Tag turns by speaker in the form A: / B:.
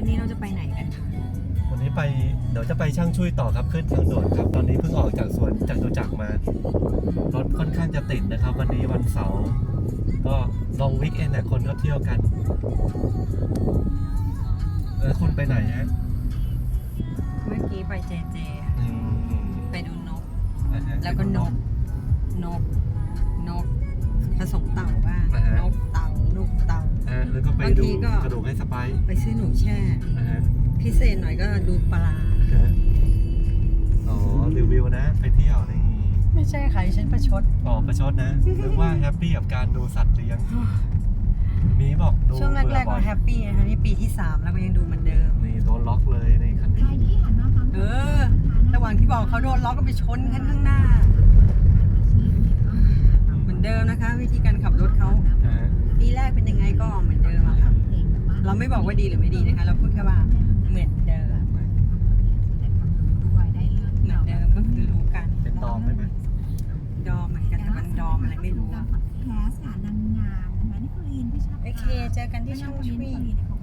A: วันนี้เราจะไปไหนกันคะ
B: วันนี้ไปเดี๋ยวจะไปช่างช่วยต่อครับขึ้นทางด่วนครับ ตอนนี้เพิ่งออกจากสวนจากตุจักรมา รถค่อนข้างจะติดนะครับ วันนี้วันเสาร์ก็ลองวิกเอนเนี่ยคนก็เที่ยวกันเออคุณไปไหนฮะ
A: เมื่อกี้ไปเจเจ
B: อืม
A: ไปดูนก
B: อ่าฮะ
A: แล้วก็นก นก นกผสมเต่าบ้า
B: แล้วก็ไป
A: บาง
B: ดู
A: ทีก็
B: กระดูกให้สไปซ์
A: ไปซื้อหนูแช่
B: นะฮะ
A: พิเศษหน่อยก็ดูปลา
B: ฮะอ๋อรีวิวนะ ไปเที่ยวนี่
A: ไม่ใช่ค่ะฉันประชด
B: อ๋อประชดนะนึกว่าแฮปปี้กับการดูสัตว์เลี้ยงมีบอกดู
A: ช่วงแรก ๆ
B: เบื่อบ่
A: ก็
B: อย
A: แฮปปี้นะคะนี่ปีที่ 3 แล้วก็ยังดูเหมือนเดิม
B: นี่โดนล็อกเลยในคันนี้
A: เออ ระหว่างที่บอกเขาโดนล็อกก็ไปชนกันข้างหน้า เหมือนเดิมนะคะ วิธีการขับ เราไม่บอกว่าดีหรือไม่ดีนะคะ เราพูดแค่ว่าเหมือนเดิมเหมือนเดิมก็คือรู้กัน
B: เป็นดอมได้ไหม
A: ดอมเหมือนกันแต่มันดอมอะไรไม่รู้
C: แคสค่ะนางงามนะคะนิโคลีนที่ชอบ
A: โอเค เจอกันที่ช่องทวี
C: เขาเคยได้แบบล้านวิว